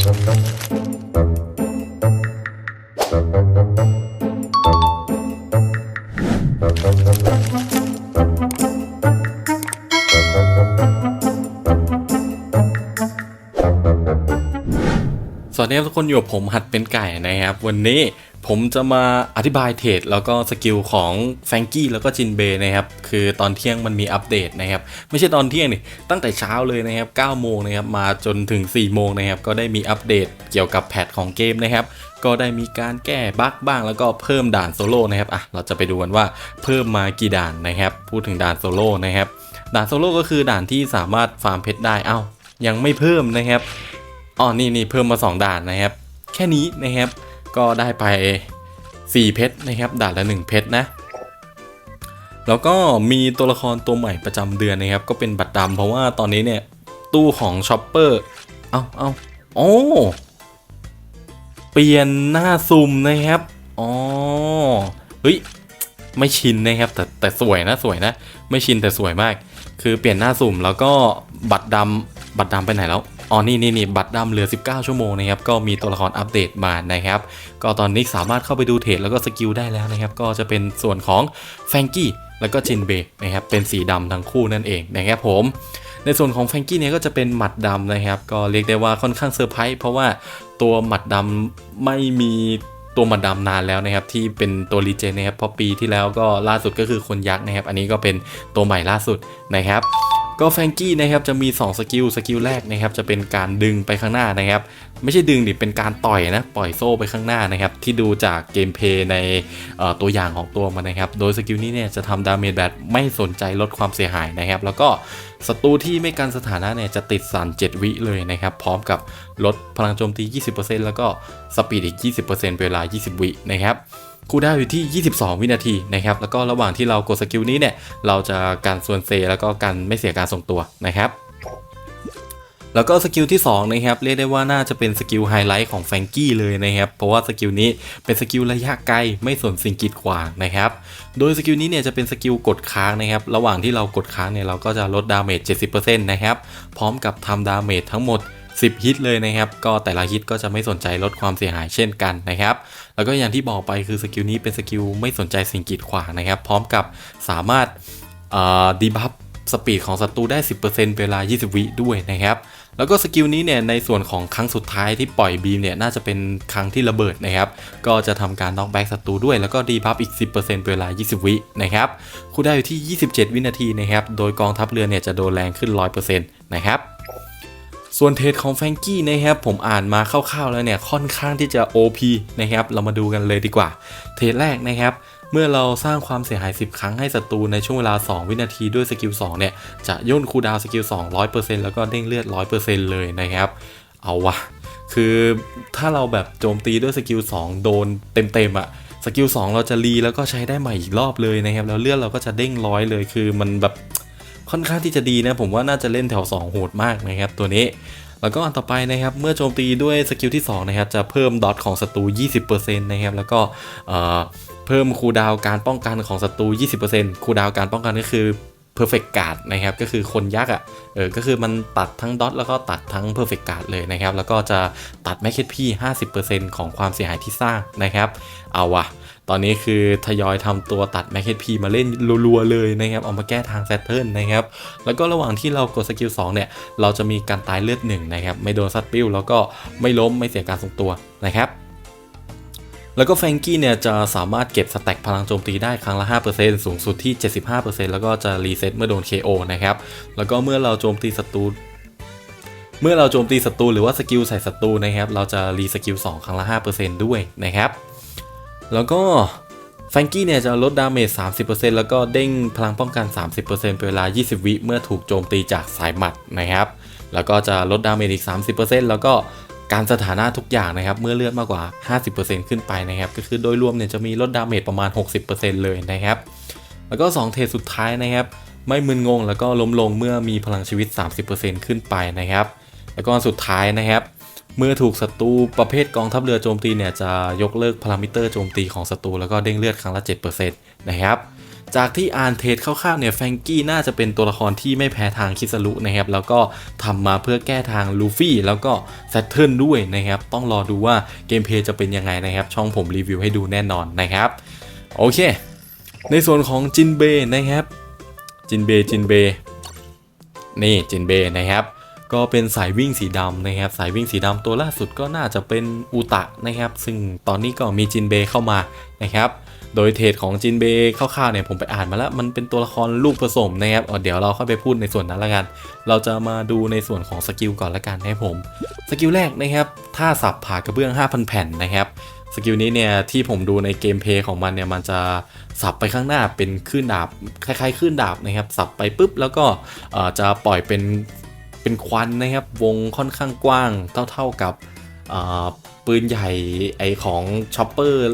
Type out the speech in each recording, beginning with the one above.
สวัสดีครับทุกคนอยู่กับผมหัดเป็นไก่นะครับ วันนี้ ผมจะมาอธิบายเทรดแล้วก็สกิลของแฟงกี้แล้วก็จินเบย์นะครับ คือตอนเที่ยงมันมีอัปเดตนะครับ ไม่ใช่ตอนเที่ยงนี่ตั้งแต่เช้าเลยนะครับ9โมงนะครับ มาจนถึง 4 โมงนะครับ ก็ได้มีอัปเดตเกี่ยวกับแพทของเกมนะครับ ก็ได้มีการแก้บั๊กบ้างแล้วก็เพิ่มด่านโซโล่นะครับอะเราจะไปดูกันว่าเพิ่มมากี่ด่านนะครับ พูดถึงด่านโซโล่นะครับ ด่านโซโล่ก็คือด่านที่สามารถฟาร์มเพชรได้เอ้ายังไม่เพิ่มนะครับอ๋อนี่นี่เพิ่มมา 2 ด่านนะครับ แค่นี้นะครับ ก็ได้ไป 4 เพชรนะครับด่านละ 1 เพชรนะแล้วก็มีตัวละครตัวใหม่ประจำเดือนนะครับ ก็เป็นบัตรดำเพราะว่าตอนนี้เนี่ย ตู้ของช็อปเปอร์เอาเอาโอ้เปลี่ยนหน้าซุ่มนะครับอ๋อเฮ้ยไม่ชินนะครับ แต่แต่สวยนะสวยนะ ไม่ชินแต่สวยมาก คือเปลี่ยนหน้าสุ่มแล้วก็บัตรดำบัตรดำไปไหนแล้ว อ๋อนี่นี่นี่บัตรดำเหลือ 19 ชั่วโมงนะครับก็มีตัวละครอัปเดตมานะครับก็ตอนนี้สามารถเข้าไปดูเทรดแล้วก็สกิลได้แล้วนะครับก็จะเป็นส่วนของแฟงกี้แล้วก็จินเบนะครับเป็นสีดำทั้งคู่นั่นเองนะครับผมในส่วนของแฟงกี้เนี่ยก็จะเป็นหมัดดำนะครับ ก็เรียกได้ว่าค่อนข้างเซอร์ไพรส์เพราะว่าตัวหมัดดำไม่มีตัวหมัดดำนานแล้วนะครับ ที่เป็นตัวรีเจนนะครับเพราะปีที่แล้วก็ล่าสุดก็คือคนยักษ์นะครับ อันนี้ก็เป็นตัวใหม่ล่าสุดนะครับ ก็แฟงกี้นะครับจะมี 2 สกิล สกิลแรกนะครับจะเป็นการดึงไปข้างหน้านะครับ ไม่ใช่ดึงดิเป็นการต่อยนะปล่อยโซ่ไปข้างหน้านะครับ ที่ดูจากเกมเพย์ในตัวอย่างของตัวมันนะครับ โดยสกิลนี้เนี่ยจะทำดาเมจแบบไม่สนใจลดความเสียหายนะครับ แล้วก็ศัตรูที่ไม่กันสถานะเนี่ยจะติดสั่น 7 วิเลยนะครับ พร้อมกับลดพลังโจมตี 20%แล้วก็สปีดอีก 20%เวลา 20 วินะครับ คูลดาวน์อยู่ที่ 22 วินาทีนะครับแล้วก็ระหว่างที่เรากดสกิลนี้เนี่ยเราจะการส่วนเซแล้วก็การไม่เสียการทรงตัวนะครับแล้วก็สกิลที่2นะครับเรียกได้ว่าน่าจะเป็นสกิลไฮไลท์ของแฟงกี้เลยนะครับเพราะว่าสกิลนี้เป็นสกิลระยะไกลไม่ส่วนสิ่งกีดขวางนะครับโดยสกิลนี้เนี่ยจะเป็นสกิลกดค้างนะครับระหว่างที่เรากดค้างเนี่ยเราก็จะลดดาเมจ 70%นะครับพร้อมกับทำดาเมจทั้งหมด 10 ฮิตเลยนะครับ ก็แต่ละฮิตก็จะไม่สนใจลดความเสียหายเช่นกันนะครับ แล้วก็อย่างที่บอกไปคือสกิลนี้เป็นสกิลไม่สนใจสิ่งกีดขวางนะครับ พร้อมกับสามารถดีบัฟสปีดของศัตรูได้ 10%เวลา 20 วิด้วยนะครับ แล้วก็สกิลนี้เนี่ยในส่วนของครั้งสุดท้ายที่ปล่อยบีมเนี่ยน่าจะเป็นครั้งที่ระเบิดนะครับ ก็จะทำการน็อกแบ็กศัตรูด้วยแล้วก็ดีบัฟอีก 10%เวลา 20 วินะครับคูลดาวน์อยู่ที่ 27 วินาทีนะครับ โดยกองทัพเรือเนี่ยจะโดนแรงขึ้น 100%นะครับ ส่วนเทรดของแฟงกี้นะครับผมอ่านมาคร่าวๆแล้วเนี่ยค่อนข้างที่จะ OP นะครับเรามาดูกันเลยดีกว่า เทรดแรกนะครับเมื่อเราสร้างความเสียหาย 10 ครั้งให้ศัตรูในช่วงเวลา 2 วินาทีด้วยสกิล 2 เนี่ย จะย่นคูดาวสกิล 2 100%แล้วก็เด้งเลือด 100%เลยนะครับ เอาวะ คือถ้าเราแบบโจมตีด้วยสกิล 2 โดนเต็มๆอะสกิล 2 เราจะรีแล้วก็ใช้ได้ใหม่อีกรอบเลยนะครับ แล้วเลือดเราก็จะเด้งร้อยเลย คือมันแบบ ค่อนข้างที่จะดีนะ ผมว่าน่าจะเล่นแถว 2 โหดมากนะครับตัวนี้ แล้วก็อันต่อไปนะครับ เมื่อโจมตีด้วยสกิลที่ 2 นะครับ จะเพิ่มดอทของศัตรู 20%นะครับ แล้วก็เพิ่มคูดาวการป้องกันของศัตรู 20%คูดาวการป้องกันก็คือ perfect guard นะครับก็คือคนยักษ์อะเออก็คือมันตัดทั้งดอทแล้วก็ตัดทั้ง perfect guard เลยนะครับแล้วก็จะตัดแมคเคทพี่50%ของความเสียหายที่สร้างนะครับ เอาวะตอนนี้คือทยอยทำตัวตัดแมคเคทพีมาเล่นรัวๆเลยนะครับเอามาแก้ทางแซตเทิลนะครับแล้วก็ระหว่างที่เรากดสกิล2เนี่ยเราจะมีการตายเลือดหนึ่งนะครับไม่โดนซัดปิ้วแล้วก็ไม่ล้มไม่เสียการทรงตัวนะครับ แล้วก็แฟงกี้เนี่ยจะสามารถเก็บสแต็กพลังโจมตีได้ครั้งละ 5%สูงสุดที่ 75%แล้วก็จะรีเซ็ตเมื่อโดน KO นะครับ แล้วก็เมื่อเราโจมตีศัตรูเมื่อเราโจมตีศัตรูหรือว่าสกิลใส่ศัตรูนะครับ เราจะรีสกิล2ครั้งละ 5%ด้วยนะครับ แล้วก็แฟงกี้เนี่ยจะลดดาเมจ 30%แล้วก็เด้งพลังป้องกัน 30%เป็นเวลา 20 วิเมื่อถูกโจมตีจากสายหมัดนะครับ แล้วก็จะลดดาเมจอีก 30%แล้วก็ การสถานะทุกอย่างนะครับ เมื่อเลือดมากกว่า 50%ขึ้นไปนะครับ ก็คือโดยรวมเนี่ยจะมีลดดาเมจประมาณ 60%เลยนะครับ แล้วก็ 2 เทรดสุดท้ายนะครับ ไม่มึนงงแล้วก็ล้มลงเมื่อมีพลังชีวิต 30%ขึ้นไปนะครับ แล้วก็สุดท้ายนะครับเมื่อถูกศัตรูประเภทกองทัพเรือโจมตีเนี่ยจะยกเลิกพารามิเตอร์โจมตีของศัตรูแล้วก็เด้งเลือดครั้งละ 7%นะครับ จากที่อ่านเทรดคร่าวๆเนี่ยแฟงกี้น่าจะเป็นตัวละครที่ไม่แพ้ทางคิสรุนะครับแล้วก็ทำมาเพื่อแก้ทางลูฟี่แล้วก็แซตเทิลด้วยนะครับต้องรอดูว่าเกมเพย์จะเป็นยังไงนะครับ ช่องผมรีวิวให้ดูแน่นอนนะครับ โอเค ในส่วนของจินเบนะครับ จินเบจินเบนี่จินเบนะครับก็เป็นสายวิ่งสีดำนะครับสายวิ่งสีดำตัวล่าสุดก็น่าจะเป็นอุตะนะครับ ซึ่งตอนนี้ก็มีจินเบเข้ามานะครับ โดยเทรดของจินเบคร่าวๆเนี่ยผมไปอ่านมาแล้ว มันเป็นตัวละครลูกผสมนะครับเดี๋ยวเราค่อยไปพูดในส่วนนั้นละกัน เราจะมาดูในส่วนของสกิลก่อนละกันนะครับผม สกิลแรกนะครับถ้าสับผ่ากระเบื้อง 5,000 แผ่นนะครับสกิลนี้เนี่ยที่ผมดูในเกมเพลย์ของมันเนี่ยมันจะสับไปข้างหน้าเป็นคลื่นดาบคล้ายๆคลื่นดาบนะครับสับไปปุ๊บแล้วก็จะปล่อยเป็นเป็นควันนะครับวงค่อนข้างกว้างเท่าๆกับปืนใหญ่ไอของช็อปเปอร์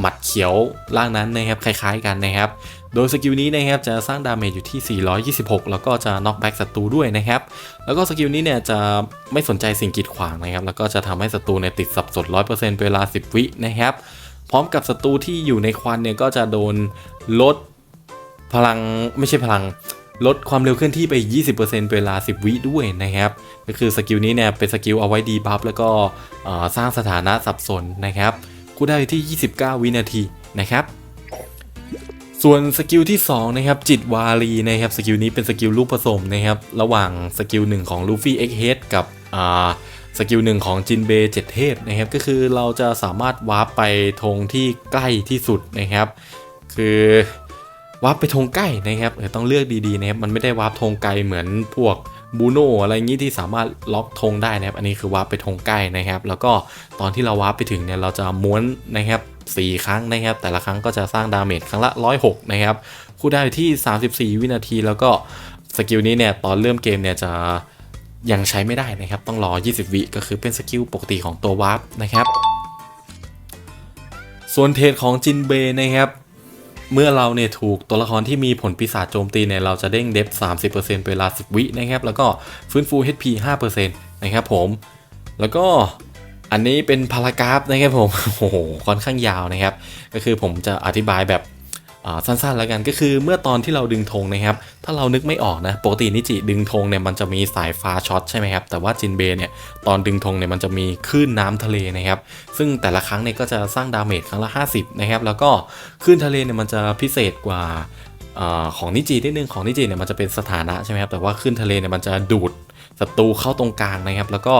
หมัดเขียวล่างนั้นนะครับคล้ายๆกันนะครับ โดยสกิลนี้นะครับจะสร้างดาเมจอยู่ที่ 426 แล้วก็จะน็อกแบ็กศัตรูด้วยนะครับ แล้วก็สกิลนี้เนี่ยจะไม่สนใจสิ่งกีดขวางนะครับ แล้วก็จะทำให้ศัตรูเนี่ยติดสับสน 100%เวลา 10 วินะครับ พร้อมกับศัตรูที่อยู่ในควันเนี่ยก็จะโดนลดพลังไม่ใช่พลังลดความเร็วเคลื่อนที่ไป 20%เวลา 10 วิด้วยนะครับ ก็คือสกิลนี้เนี่ยเป็นสกิลเอาไว้ดีบัฟแล้วก็สร้างสถานะสับสนนะครับ กูได้ที่ 29 วินาทีนะครับ ส่วนสกิลที่ 2 นะครับ จิตวารีนะครับสกิลนี้เป็นสกิลลูกผสมนะครับ ระหว่างสกิลหนึ่งของลูฟี่เอ็กเฮดกับอ่าสกิลหนึ่งของจินเบเจ็ดเทพนะครับ ก็คือเราจะสามารถวาร์ปไปธงที่ใกล้ที่สุดนะครับ คือวาร์ปไปธงใกล้นะครับต้องเลือกดีๆนะครับมันไม่ได้วาร์ปธงไกลเหมือนพวก บูโนอะไรอย่างนี้ที่สามารถล็อกธงได้นะครับ อันนี้คือวาร์ปไปธงใกล้นะครับ แล้วก็ตอนที่เราวาร์ปไปถึงเนี่ยเราจะม้วนนะครับ4ครั้งนะครับ แต่ละครั้งก็จะสร้างดาเมจครั้งละ 106 นะครับคู่ได้ที่ 34 วินาทีแล้วก็สกิลนี้เนี่ยตอนเริ่มเกมเนี่ยจะยังใช้ไม่ได้นะครับ ต้องรอ 20 วิก็คือเป็นสกิลปกติของตัววาร์ปนะครับ ส่วนเทรดของจินเบนะครับ เมื่อเราเนี่ยถูกตัวละครที่มีผลปีศาจโจมตีเนี่ยเราจะเด้งเดฟ30%เวลา 10 วินะครับ แล้วก็ฟื้นฟู HP 5%นะครับผม แล้วก็อันนี้เป็นพารากราฟนะครับผม โอ้โห ค่อนข้างยาวนะครับ ก็คือผมจะอธิบายแบบ สั้นๆแล้วกันก็คือเมื่อตอนที่เราดึงธงนะครับ ถ้าเรานึกไม่ออกนะปกตินิจิดึงธงเนี่ยมันจะมีสายฟ้าช็อตใช่ไหมครับ แต่ว่าจินเบเนี่ยตอนดึงธงเนี่ยมันจะมีคลื่นน้ำทะเลนะครับ ซึ่งแต่ละครั้งเนี่ยก็จะสร้างดาเมจครั้งละ 50 นะครับ แล้วก็คลื่นทะเลเนี่ยมันจะพิเศษกว่าอาของนิจินิดนึงของนิจิเนี่ยมันจะเป็นสถานะใช่ไหมครับแต่ว่าขึ้นทะเลเนี่ยมันจะดูดศัตรูเข้าตรงกลางนะครับ แล้วก็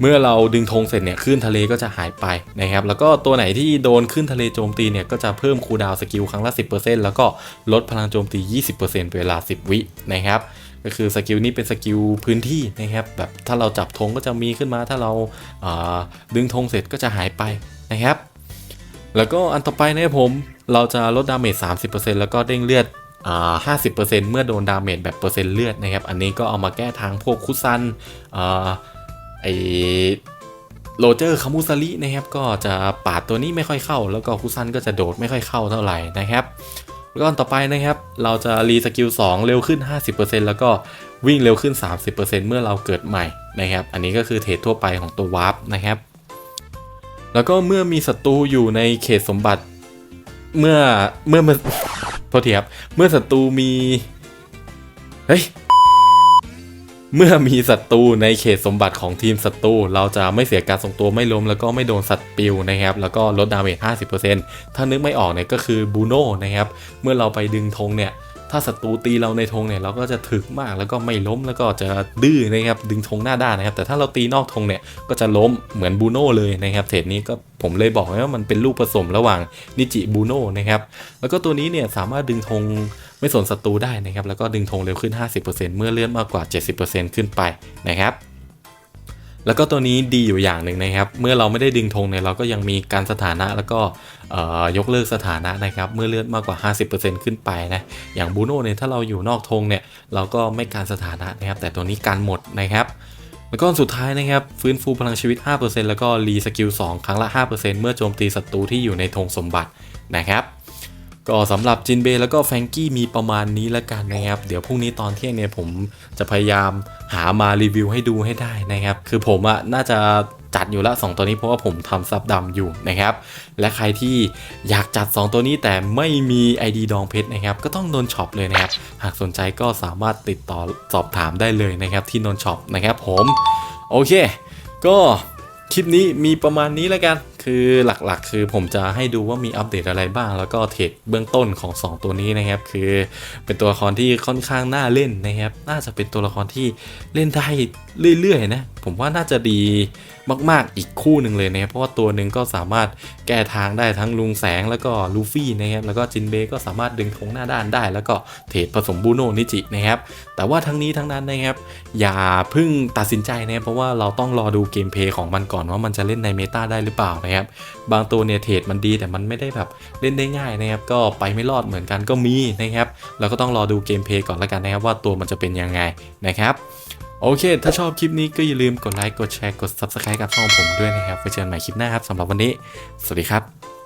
เมื่อเราดึงธงเสร็จเนี่ยคลื่นทะเลก็จะหายไปนะครับแล้วก็ตัวไหนที่โดนคลื่นทะเลโจมตีเนี่ยก็จะเพิ่มคูดาวสกิลครั้งละ 10%แล้วก็ลดพลังโจมตี 20%เวลา 10 วินะครับก็คือสกิลนี้เป็นสกิลพื้นที่นะครับแบบถ้าเราจับธงก็จะมีขึ้นมาถ้าเราเอ่อดึงธงเสร็จก็จะหายไปนะครับ แล้วก็อันต่อไปนะครับผมเราจะลดดาเมจ 30%แล้วก็เด้งเลือดอ่า50%เมื่อโดนดาเมจแบบเปอร์เซ็นต์เลือดนะครับ อันนี้ก็เอามาแก้ทางพวกคุซันอ ไอโรเจอร์คามูซารินะครับก็จะปาดตัวนี้ไม่ค่อยเข้า แล้วก็คุซันก็จะโดดไม่ค่อยเข้าเท่าไหร่นะครับแล้วก็อันต่อไปนะครับ เราจะรีสกิล2เร็วขึ้น 50%แล้วก็วิ่งเร็วขึ้น 30%เมื่อเราเกิดใหม่นะครับ อันนี้ก็คือเทรดทั่วไปของตัววาร์ปนะครับ แล้วก็เมื่อมีศัตรูอยู่ในเขตสมบัติ เมื่อเมื่อมันโทษทีครับ เมื่อศัตรูมี เฮ้ย เมื่อมีศัตรูในเขตสมบัติของทีมศัตรูเราจะไม่เสียการทรงตัวไม่ล้มแล้วก็ไม่โดนสัตว์ปิวนะครับ แล้วก็ลดดาเมจ 50%ถ้านึกไม่ออกเนี่ยก็คือบูโน่นะครับ เมื่อเราไปดึงธงเนี่ย ถ้าศัตรูตีเราในธงเนี่ยเราก็จะถึกมากแล้วก็ไม่ล้มแล้วก็จะดื้อนะครับ ดึงธงหน้าด้านนะครับ แต่ถ้าเราตีนอกธงเนี่ยก็จะล้มเหมือนบูโน่เลยนะครับเทรดนี้ก็ผมเลยบอกว่ามันเป็นลูกผสมระหว่างนิจิบูโน่นะครับ แล้วก็ตัวนี้เนี่ยสามารถดึงธง ไม่สนศัตรูได้นะครับ แล้วก็ดึงธงเร็วขึ้น 50%เมื่อเลื่อนมากกว่า 70%ขึ้นไปนะครับ แล้วก็ตัวนี้ดีอยู่อย่างหนึ่งนะครับ เมื่อเราไม่ได้ดึงธงเนี่ยเราก็ยังมีการสถานะแล้วก็ยกเลิกสถานะนะครับ เมื่อเลื่อนมากกว่า 50%ขึ้นไปนะ อย่างบูโน่เนี่ยถ้าเราอยู่นอกธงเนี่ยเราก็ไม่การสถานะนะครับ แต่ตัวนี้การหมดนะครับแล้วก็สุดท้ายนะครับ ฟื้นฟูพลังชีวิต 5%แล้วก็รีสกิล 2 ครั้งละ 5%เมื่อโจมตีศัตรูที่อยู่ในธงสมบัตินะครับ ก็สำหรับจินเบย์แล้วก็แฟงกี้มีประมาณนี้แล้วกันนะครับ เดี๋ยวพรุ่งนี้ตอนเที่ยงเนี่ยผมจะพยายามหามารีวิวให้ดูให้ได้นะครับ คือผมอะน่าจะจัดอยู่ละ 2 ตัวนี้เพราะว่าผมทำซับดำอยู่นะครับ และใครที่อยากจัด 2 ตัวนี้แต่ไม่มี ID ดองเพชรนะครับ ก็ต้องนนช็อปเลยนะครับ หากสนใจก็สามารถติดต่อสอบถามได้เลยนะครับ ที่นนช็อปนะครับผม โอเค ก็คลิปนี้มีประมาณนี้แล้วกันคือหลักๆ คือผมจะให้ดูว่ามีอัปเดตอะไรบ้าง แล้วก็เทรดเบื้องต้นของ 2 ตัวนี้นะครับ คือเป็นตัวละครที่ค่อนข้างน่าเล่นนะครับ น่าจะเป็นตัวละครที่เล่นได้เรื่อยๆนะ ผมว่าน่าจะดีมากๆอีกคู่หนึ่งเลยนะครับ เพราะว่าตัวหนึ่งก็สามารถแก้ทางได้ทั้งลุงแสงแล้วก็ลูฟี่นะครับ แล้วก็จินเบก็สามารถดึงธงหน้าด้านได้ แล้วก็เทรดผสมบูโนนิจินะครับ แต่ว่าทั้งนี้ทั้งนั้นนะครับ อย่าเพิ่งตัดสินใจนะ เพราะว่าเราต้องรอดูเกมเพลย์ของมันก่อนว่ามันจะเล่นในเมตาได้หรือเปล่านะครับ บางตัวเนี่ยเทรดมันดีแต่มันไม่ได้แบบเล่นได้ง่ายนะครับ ก็ไปไม่รอดเหมือนกันก็มีนะครับ เราก็ต้องรอดูเกมเพลย์ก่อนแล้วกันนะครับ ว่าตัวมันจะเป็นยังไงนะครับโอเค ถ้าชอบคลิปนี้ก็อย่าลืมกดไลค์ กดแชร์ กด Subscribe กับช่องผมด้วยนะครับ ไว้เจอกันใหม่คลิปหน้าครับสำหรับวันนี้ สวัสดีครับ